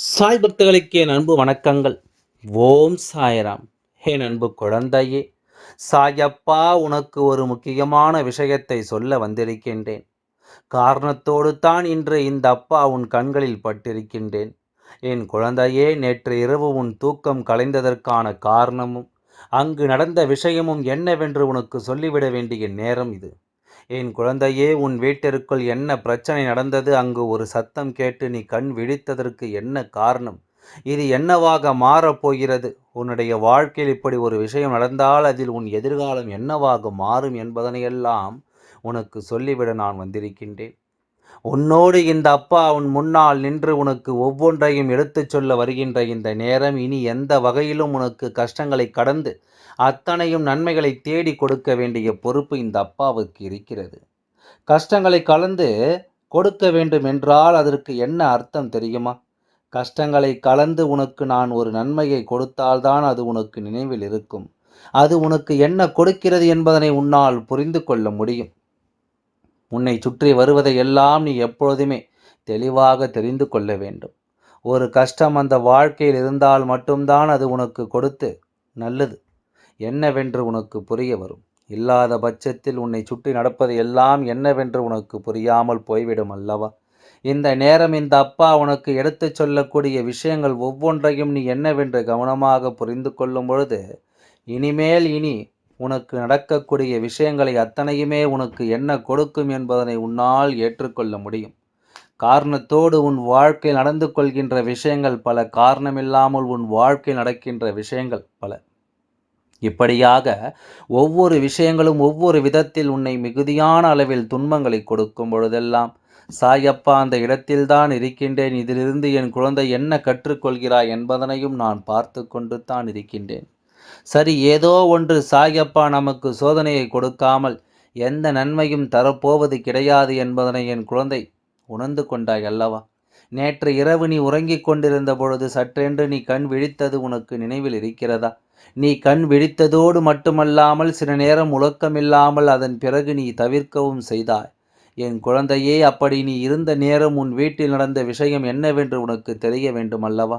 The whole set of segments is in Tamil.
சாய் பக்தர்களுக்கு என் அன்பு வணக்கங்கள். ஓம் சாய்ராம். என் அன்பு குழந்தையே சாயப்பா உனக்கு ஒரு முக்கியமான விஷயத்தை சொல்ல வந்திருக்கின்றேன். காரணத்தோடு தான் இன்று இந்த அப்பா உன் கண்களில் பட்டிருக்கின்றேன். என் குழந்தையே நேற்று இரவு உன் தூக்கம் கலைந்ததற்கான காரணமும் அங்கு நடந்த விஷயமும் என்னவென்று உனக்கு சொல்லிவிட வேண்டிய நேரம் இது. என் குழந்தையே உன் வீட்டிற்குள் என்ன பிரச்சனை நடந்தது? அங்கு ஒரு சத்தம் கேட்டு நீ கண் விழித்ததற்கு என்ன காரணம்? இது என்னவாக மாறப்போகிறது உன்னுடைய வாழ்க்கையில் இப்படி ஒரு விஷயம் நடந்தால் அதில் உன் எதிர்காலம் என்னவாக மாறும் என்பதனையெல்லாம் உனக்கு சொல்லிவிட நான் வந்திருக்கின்றேன். உன்னோடு இந்த அப்பா உன் முன்னால் நின்று உனக்கு ஒவ்வொன்றையும் எடுத்துச் சொல்ல வருகின்ற இந்த நேரம் இனி எந்த வகையிலும் உனக்கு கஷ்டங்களை கடந்து அத்தனையும் நன்மைகளை தேடி கொடுக்க வேண்டிய பொறுப்பு இந்த அப்பாவுக்கு இருக்கிறது. கஷ்டங்களை கலந்து கொடுக்க வேண்டும் என்றால் அதற்கு என்ன அர்த்தம் தெரியுமா? கஷ்டங்களை கலந்து உனக்கு நான் ஒரு நன்மையை கொடுத்தால்தான் அது உனக்கு நினைவில் இருக்கும். அது உனக்கு என்ன கொடுக்கிறது என்பதனை உன்னால் புரிந்து கொள்ள முடியும். உன்னை சுற்றி வருவதை எல்லாம் நீ எப்பொழுதுமே தெளிவாக தெரிந்து கொள்ள வேண்டும். ஒரு கஷ்டம் அந்த வாழ்க்கையில் இருந்தால் மட்டும்தான் அது உனக்கு கொடுத்து நல்லது. என்னவென்று உனக்கு புரிய வரும். இல்லாத பட்சத்தில் உன்னை சுற்றி நடப்பது எல்லாம் என்னவென்று உனக்கு புரியாமல் போய்விடும் அல்லவா? இந்த நேரம் இந்த அப்பா உனக்கு எடுத்துச் சொல்லக்கூடிய விஷயங்கள் ஒவ்வொன்றையும் நீ என்னவென்று கவனமாக புரிந்து கொள்ளும் பொழுது இனிமேல் இனி உனக்கு நடக்கக்கூடிய விஷயங்களை அத்தனையுமே உனக்கு என்ன கொடுக்கும் என்பதனை உன்னால் ஏற்றுக்கொள்ள முடியும். காரணத்தோடு உன் வாழ்க்கையில் நடந்து கொள்கின்ற விஷயங்கள் பல காரணமில்லாமல் உன் வாழ்க்கையில் நடக்கின்ற விஷயங்கள் பல. இப்படியாக ஒவ்வொரு விஷயங்களும் ஒவ்வொரு விதத்தில் உன்னை மிகுதியான அளவில் துன்பங்களை கொடுக்கும் பொழுதெல்லாம் சாயப்பா அந்த இடத்தில்தான் இருக்கின்றேன். இதிலிருந்து என் குழந்தை என்ன கற்றுக்கொள்கிறாய்? என்பதனையும் நான் பார்த்து கொண்டு தான் இருக்கின்றேன். சரி ஏதோ ஒன்று சாயப்பா நமக்கு சோதனையை கொடுக்காமல் எந்த நன்மையும் தரப்போவது கிடையாது என்பதனை என் குழந்தை உணர்ந்து கொண்டாய் அல்லவா? நேற்று இரவு நீ உறங்கிக் கொண்டிருந்த பொழுது சற்றென்று நீ கண் விழித்தது உனக்கு நினைவில் இருக்கிறதா? நீ கண் விழித்ததோடு மட்டுமல்லாமல் சில நேரம் உழக்கமில்லாமல் அதன் பிறகு நீ தவிர்க்கவும் செய்தாய். என் குழந்தையே அப்படி நீ இருந்த நேரம் உன் வீட்டில் நடந்த விஷயம் என்னவென்று உனக்கு தெரிய வேண்டும் அல்லவா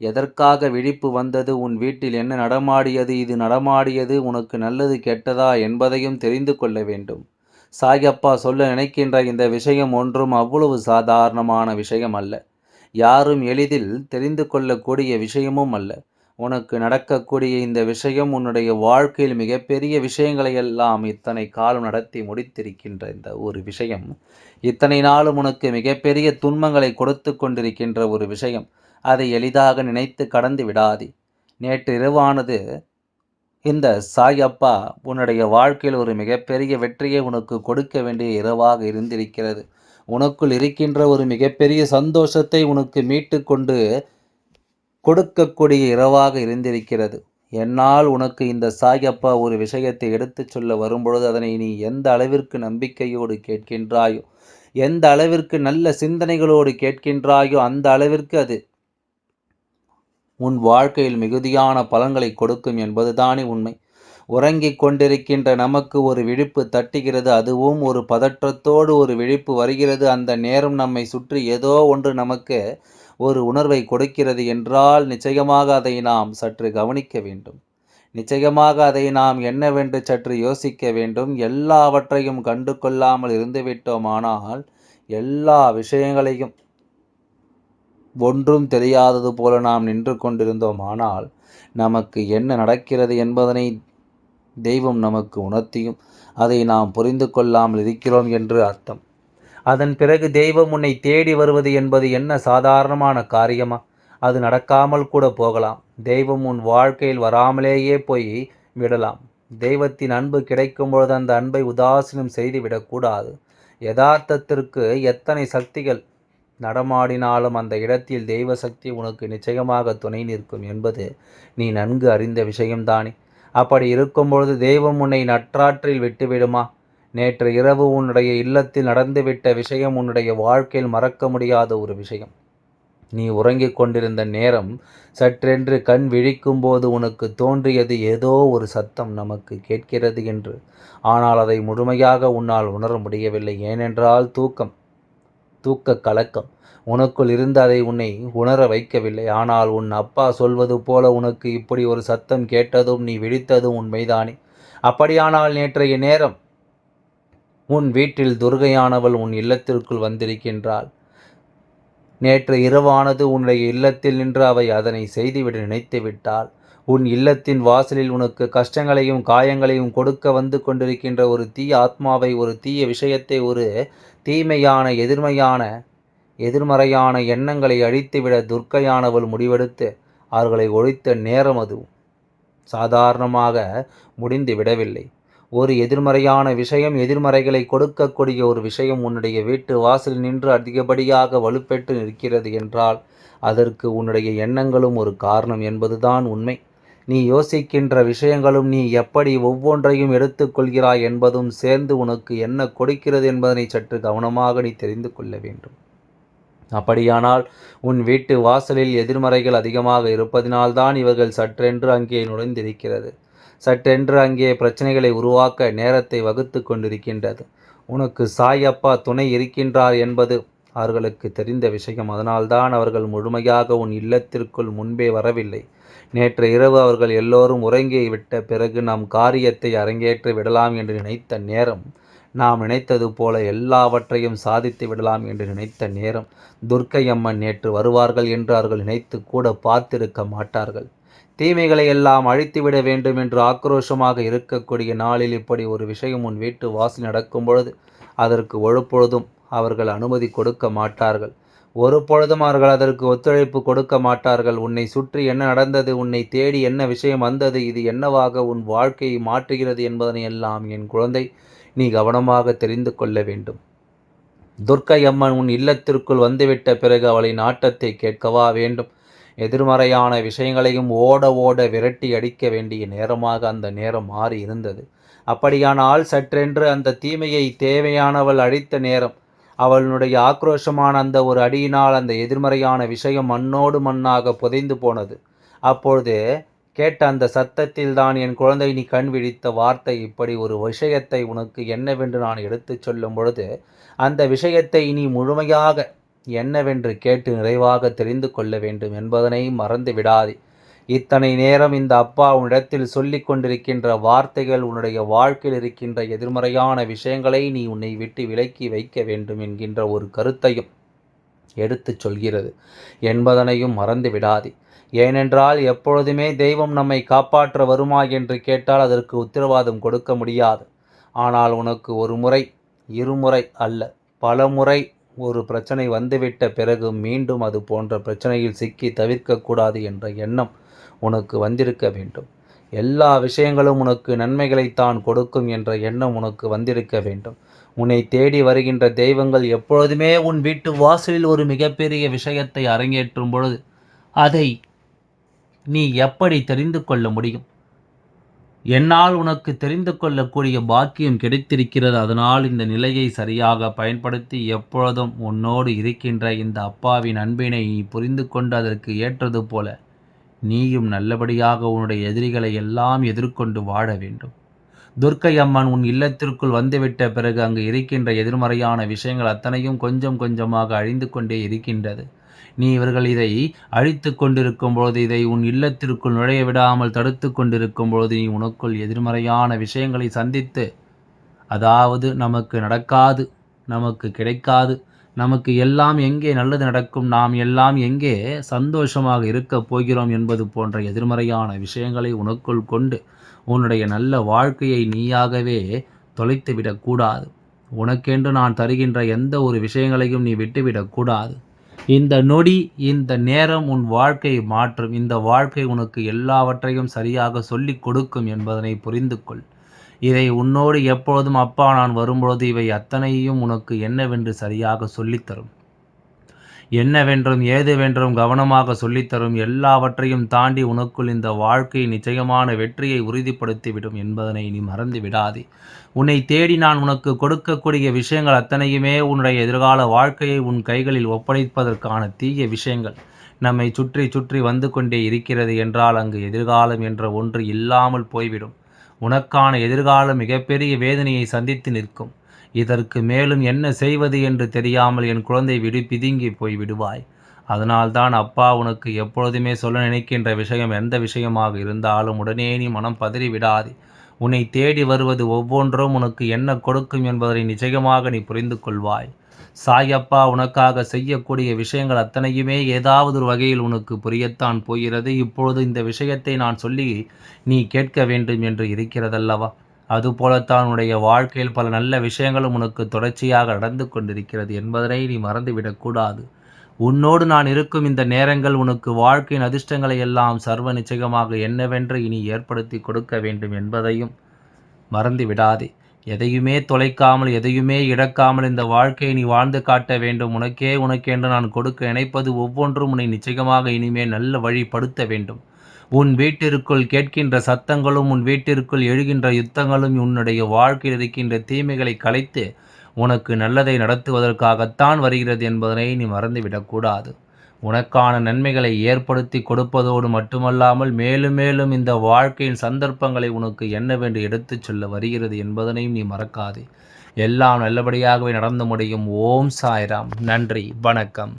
எதற்காக விழிப்பு வந்தது? உன் வீட்டில் என்ன நடமாடியது? இது நடமாடியது உனக்கு நல்லது கெட்டதா என்பதையும் தெரிந்து கொள்ள வேண்டும். சாயப்பா சொல்ல நினைக்கின்ற இந்த விஷயம் ஒன்றும் அவ்வளவு சாதாரணமான விஷயம் அல்ல. யாரும் எளிதில் தெரிந்து கொள்ளக்கூடிய விஷயமும் அல்ல. உனக்கு நடக்கக்கூடிய இந்த விஷயம் உன்னுடைய வாழ்க்கையில் மிகப்பெரிய விஷயங்களை எல்லாம் இத்தனை காலம் நடத்தி முடித்திருக்கின்ற இந்த ஒரு விஷயம். இத்தனை நாளும் உனக்கு மிகப்பெரிய துன்பங்களை கொடுத்து கொண்டிருக்கின்ற ஒரு விஷயம். அதை எளிதாக நினைத்து கடந்து விடாதே. நேற்று இரவானது இந்த சாயப்பா உன்னுடைய வாழ்க்கையில் ஒரு மிகப்பெரிய வெற்றியை உனக்கு கொடுக்க வேண்டிய இரவாக இருந்திருக்கிறது. உனக்குள் இருக்கின்ற ஒரு மிகப்பெரிய சந்தோஷத்தை உனக்கு மீட்டு கொண்டு கொடுக்கக்கூடிய இரவாக இருந்திருக்கிறது. என்னால் உனக்கு இந்த சாயப்பா ஒரு விஷயத்தை எடுத்துச் சொல்ல வரும்பொழுது அதனை நீ எந்த அளவிற்கு நம்பிக்கையோடு கேட்கின்றாயோ எந்த அளவிற்கு நல்ல சிந்தனைகளோடு கேட்கின்றாயோ அந்த அளவிற்கு அது உன் வாழ்க்கையில் மிகுதியான பலன்களை கொடுக்கும் என்பதுதானே உண்மை. உறங்கிக் கொண்டிருக்கின்ற நமக்கு ஒரு விழிப்பு தட்டுகிறது. அதுவும் ஒரு பதற்றத்தோடு ஒரு விழிப்பு வருகிறது. அந்த நேரம் நம்மை சுற்றி ஏதோ ஒன்று நமக்கு ஒரு உணர்வை கொடுக்கிறது என்றால் நிச்சயமாக அதை நாம் சற்று கவனிக்க வேண்டும். நிச்சயமாக அதை நாம் என்னவென்று சற்று யோசிக்க வேண்டும். எல்லாவற்றையும் கண்டு கொள்ளாமல் இருந்துவிட்டோமானால் எல்லா விஷயங்களையும் ஒன்றும் தெரியாதது போல நாம் நின்று கொண்டிருந்தோம். ஆனால் நமக்கு என்ன நடக்கிறது என்பதனை தெய்வம் நமக்கு உணர்த்தியும் அதை நாம் புரிந்து கொள்ளாமல் இருக்கிறோம் என்று அர்த்தம். அதன் பிறகு தெய்வம் உன்னை தேடி வருவது என்பது என்ன சாதாரணமான காரியமா? அது நடக்காமல் கூட போகலாம். தெய்வம் உன் வாழ்க்கையில் வராமலேயே போய் விடலாம். தெய்வத்தின் அன்பு கிடைக்கும் பொழுது அந்த அன்பை உதாசீனம் செய்துவிடக்கூடாது. யதார்த்தத்திற்கு எத்தனை சக்திகள் நடமாடினாலும் அந்த இடத்தில் தெய்வ சக்தி உனக்கு நிச்சயமாக துணை நிற்கும் என்பது நீ நன்கு அறிந்த விஷயம்தானே. அப்படி இருக்கும்பொழுது தெய்வம் உன்னை நற்றாற்றில் விட்டுவிடுமா? நேற்று இரவு உன்னுடைய இல்லத்தில் நடந்துவிட்ட விஷயம் உன்னுடைய வாழ்க்கையில் மறக்க முடியாத ஒரு விஷயம். நீ உறங்கிக் கொண்டிருந்த நேரம் சற்றென்று கண் விழிக்கும் போது உனக்கு தோன்றியது ஏதோ ஒரு சத்தம் நமக்கு கேட்கிறது என்று. ஆனால் அதை முழுமையாக உன்னால் உணர முடியவில்லை. ஏனென்றால் தூக்கம். தூக்க கலக்கம். உனக்குள் இருந்து அதை உன்னை உணர வைக்கவில்லை. ஆனால் உன் அப்பா சொல்வது போல உனக்கு இப்படி ஒரு சத்தம் கேட்டதும் நீ விழித்ததும் உண்மைதானே? அப்படியானால் நேற்றைய நேரம் உன் வீட்டில் துர்கையானவள் உன் இல்லத்திற்குள் வந்திருக்கின்றாள். நேற்று இரவானது உன்னுடைய இல்லத்தில் நின்று அவை அதனை செய்துவிட நினைத்து விட்டால் உன் இல்லத்தின் வாசலில் உனக்கு கஷ்டங்களையும் காயங்களையும் கொடுக்க வந்து கொண்டிருக்கின்ற ஒரு தீய ஆத்மாவை ஒரு தீய விஷயத்தை ஒரு தீமையான எதிர்மையான எதிர்மறையான எண்ணங்களை அழித்துவிட துர்க்கையானவள் முடிவெடுத்து அவர்களை ஒழித்த நேரம் அது. சாதாரணமாக முடிந்து விடவில்லை. ஒரு எதிர்மறையான விஷயம் எதிர்மறைகளை கொடுக்கக்கூடிய ஒரு விஷயம் உன்னுடைய வீட்டு வாசலில் நின்று அதிகப்படியாக வலுப்பெற்று நிற்கிறது என்றால் அதற்கு உன்னுடைய எண்ணங்களும் ஒரு காரணம் என்பதுதான் உண்மை. நீ யோசிக்கின்ற விஷயங்களும் நீ எப்படி ஒவ்வொன்றையும் எடுத்துக்கொள்கிறாய் என்பதும் சேர்ந்து உனக்கு என்ன கொடுக்கிறது என்பதனை சற்று கவனமாக நீ தெரிந்து கொள்ள வேண்டும். அப்படியானால் உன் வீட்டு வாசலில் எதிர்மறைகள் அதிகமாக இருப்பதினால்தான் இவர்கள் சற்றென்று அங்கே நுழைந்திருக்கிறது. சற்றென்று அங்கே பிரச்சனைகளை உருவாக்க நேரத்தை வகுத்து கொண்டிருக்கின்றது. உனக்கு சாயப்பா துணை இருக்கின்றார் என்பது அவர்களுக்கு தெரிந்த விஷயம். அதனால்தான் அவர்கள் முழுமையாக உன் இல்லத்திற்குள் முன்பே வரவில்லை. நேற்று இரவு அவர்கள் எல்லோரும் உறங்கி விட்ட பிறகு நம் காரியத்தை அரங்கேற்றி விடலாம் என்று நினைத்த நேரம். நாம் நினைத்தது போல எல்லாவற்றையும் சாதித்து விடலாம் என்று நினைத்த நேரம். துர்க்கை அம்மன் நேற்று வருவார்கள் என்று அவர்கள் நினைத்து கூட பார்த்திருக்க மாட்டார்கள். தீமைகளை எல்லாம் அழித்துவிட வேண்டும் என்று ஆக்ரோஷமாக இருக்கக்கூடிய நாளில் இப்படி ஒரு விஷயம் உன் வீட்டு வாசி நடக்கும் பொழுது அதற்கு ஒழுப்பொழுதும் அவர்கள் அனுமதி கொடுக்க மாட்டார்கள். ஒரு பொழுதும் அவர்கள் அதற்கு ஒத்துழைப்பு கொடுக்க மாட்டார்கள். உன்னை சுற்றி என்ன நடந்தது உன்னை தேடி என்ன விஷயம் வந்தது இது என்னவாக உன் வாழ்க்கையை மாற்றுகிறது என்பதனை எல்லாம் என் குழந்தை நீ கவனமாக தெரிந்து கொள்ள வேண்டும். துர்க்கை அம்மன் உன் இல்லத்திற்குள் வந்துவிட்ட பிறகு அவளின் ஆட்டத்தை கேட்கவா வேண்டும். எதிர்மறையான விஷயங்களையும் ஓட ஓட விரட்டி அடிக்க வேண்டிய நேரமாக அந்த நேரம் மாறி இருந்தது அப்படியானால் சற்றென்று அந்த தீமையை தேவையானவள் அழித்த நேரம் அவளுடைய ஆக்ரோஷமான அந்த ஒரு அடியினால் அந்த எதிர்மறையான விஷயம் மண்ணோடு மண்ணாக புதைந்து போனது. அப்பொழுது கேட்ட அந்த சத்தத்தில் தான் என் குழந்தை நீ கண் விழித்த வார்த்தை இப்படி ஒரு விஷயத்தை உனக்கு என்னவென்று நான் எடுத்துச் சொல்லும் பொழுது அந்த விஷயத்தை நீ முழுமையாக என்னவென்று கேட்டு நிறைவாக தெரிந்து கொள்ள வேண்டும் என்பதனை மறந்து விடாதே. இத்தனை நேரம் இந்த அப்பா உன்னிடத்தில் சொல்லிக் கொண்டிருக்கின்ற வார்த்தைகள் உன்னுடைய வாழ்க்கையில் இருக்கின்ற எதிர்மறையான விஷயங்களை நீ உன்னை விட்டு விலக்கி வைக்க வேண்டும் என்கின்ற ஒரு கருத்தையும் எடுத்துச் சொல்கிறது. என்பதனையும் மறந்து விடாதே. ஏனென்றால் எப்பொழுதுமே தெய்வம் நம்மை காப்பாற்ற வருமா என்று கேட்டால் அதற்கு உத்தரவாதம் கொடுக்க முடியாது. ஆனால் உனக்கு ஒரு முறை இருமுறை அல்ல பல முறை ஒரு பிரச்சனை வந்துவிட்ட பிறகு மீண்டும் அது போன்ற பிரச்சனையில் சிக்கி தவிர்க்கக்கூடாது என்ற எண்ணம் உனக்கு வந்திருக்க வேண்டும். எல்லா விஷயங்களும் உனக்கு நன்மைகளைத்தான் கொடுக்கும் என்ற எண்ணம் உனக்கு வந்திருக்க வேண்டும். உன்னை தேடி வருகின்ற தெய்வங்கள் எப்பொழுதுமே உன் வீட்டு வாசலில் ஒரு மிகப்பெரிய விஷயத்தை அரங்கேற்றும் பொழுது அதை நீ எப்படி தெரிந்து கொள்ள முடியும்? என்னால் உனக்கு தெரிந்து கொள்ளக்கூடிய பாக்கியம் கிடைத்திருக்கிறது. அதனால் இந்த நிலையை சரியாக பயன்படுத்தி எப்பொழுதும் உன்னோடு இருக்கின்ற இந்த அப்பாவின் அன்பினை நீ புரிந்து கொண்டு அதற்கு ஏற்றது போல நீயும் நல்லபடியாக உன்னுடைய எதிரிகளை எல்லாம் எதிர்கொண்டு வாழ வேண்டும். துர்க்கை அம்மன் உன் இல்லத்திற்குள் வந்துவிட்ட பிறகு அங்கு இருக்கின்ற எதிர்மறையான விஷயங்கள் அத்தனையும் கொஞ்சம் கொஞ்சமாக அழிந்து கொண்டே இருக்கின்றது. நீ இவர்கள் இதை அழித்து கொண்டிருக்கும் பொழுது இதை உன் இல்லத்திற்குள் நுழைய விடாமல் தடுத்து கொண்டிருக்கும் பொழுது நீ உனக்குள் எதிர்மறையான விஷயங்களை சந்தித்து அதாவது நமக்கு நடக்காது நமக்கு கிடைக்காது நமக்கு எல்லாம் எங்கே நல்லது நடக்கும் நாம் எல்லாம் எங்கே சந்தோஷமாக இருக்கப் போகிறோம் என்பது போன்ற எதிர்மறையான விஷயங்களை உனக்குள் கொண்டு உன்னுடைய நல்ல வாழ்க்கையை நீயாகவே தொலைத்து விடக்கூடாது உனக்கென்று நான் தருகின்ற எந்த ஒரு விஷயங்களையும் நீ விட்டுவிடக்கூடாது இந்த நொடி இந்த நேரம் உன் வாழ்க்கையை மாற்றும். இந்த வாழ்க்கை உனக்கு எல்லாவற்றையும் சரியாக சொல்லிக் கொடுக்கும் என்பதனை புரிந்து கொள் இதை உன்னோடு எப்பொழுதும் அப்பா நான் வரும்பொழுது இவை அத்தனையும் உனக்கு என்னவென்று சரியாக சொல்லித்தரும். என்னவென்றும் ஏதுவென்றும் கவனமாக சொல்லித்தரும் எல்லாவற்றையும் தாண்டி உனக்குள் இந்த வாழ்க்கை நிச்சயமான வெற்றியை உறுதிப்படுத்திவிடும் என்பதனை நீ மறந்து விடாதே. உன்னை தேடி நான் உனக்கு கொடுக்கக்கூடிய விஷயங்கள் அத்தனையுமே உன்னுடைய எதிர்கால வாழ்க்கையை உன் கைகளில் ஒப்படைப்பதற்கான தீய விஷயங்கள். நம்மை சுற்றி சுற்றி வந்து கொண்டே இருக்கிறது என்றால் அங்கு எதிர்காலம் என்ற ஒன்று இல்லாமல் போய்விடும். உனக்கான எதிர்காலம் மிகப்பெரிய வேதனையை சந்தித்து நிற்கும். இதற்கு மேலும் என்ன செய்வது என்று தெரியாமல் என் குழந்தை விடு பிதுங்கி போய் விடுவாய். அதனால்தான் அப்பா உனக்கு எப்பொழுதுமே சொல்ல நினைக்கின்ற விஷயம் எந்த விஷயமாக இருந்தாலும் உடனே நீ மனம் பதறி விடாதே. உன்னை தேடி வருவது ஒவ்வொன்றும் உனக்கு என்ன கொடுக்கும் என்பதை நிச்சயமாக நீ புரிந்து கொள்வாய். சாயப்பா உனக்காக செய்யக்கூடிய விஷயங்கள் அத்தனையுமே ஏதாவது ஒரு வகையில் உனக்கு புரியத்தான் போகிறது. இப்பொழுது இந்த விஷயத்தை நான் சொல்லி நீ கேட்க வேண்டும் என்று இருக்கிறதல்லவா? அதுபோலத்தான் உன்னுடைய வாழ்க்கையில் பல நல்ல விஷயங்களும் உனக்கு தொடர்ச்சியாக நடந்து கொண்டிருக்கிறது என்பதனை நீ மறந்துவிடக்கூடாது. உன்னோடு நான் இருக்கும் இந்த நேரங்கள் உனக்கு வாழ்க்கையின் அதிர்ஷ்டங்களை எல்லாம் சர்வ நிச்சயமாக என்னவென்று இனி ஏற்படுத்தி கொடுக்க வேண்டும் என்பதையும் மறந்து விடாதே எதையுமே தொலைக்காமல் எதையுமே இழக்காமல் இந்த வாழ்க்கையை நீ வாழ்ந்து காட்ட வேண்டும். உனக்கே உனக்கென்று நான் கொடுக்க நினைப்பது ஒவ்வொன்றும் உன்னை நிச்சயமாக இனிமேல் நல்ல வழிப்படுத்த வேண்டும். உன் வீட்டிற்குள் கேட்கின்ற சத்தங்களும் உன் வீட்டிற்குள் எழுகின்ற யுத்தங்களும் உன்னுடைய வாழ்க்கையில் இருக்கின்ற தீமைகளை கலைத்து உனக்கு நல்லதை நடத்துவதற்காகத்தான் வருகிறது என்பதனை நீ மறந்துவிடக்கூடாது. உனக்கான நன்மைகளை ஏற்படுத்தி கொடுப்பதோடு மட்டுமல்லாமல் மேலும் மேலும் இந்த வாழ்க்கையின் சந்தர்ப்பங்களை உனக்கு என்னவென்று எடுத்துச் சொல்ல வருகிறது என்பதனையும் நீ மறக்காதே. எல்லாம் நல்லபடியாகவே நடந்து முடியும். ஓம் சாய்ராம். நன்றி. வணக்கம்.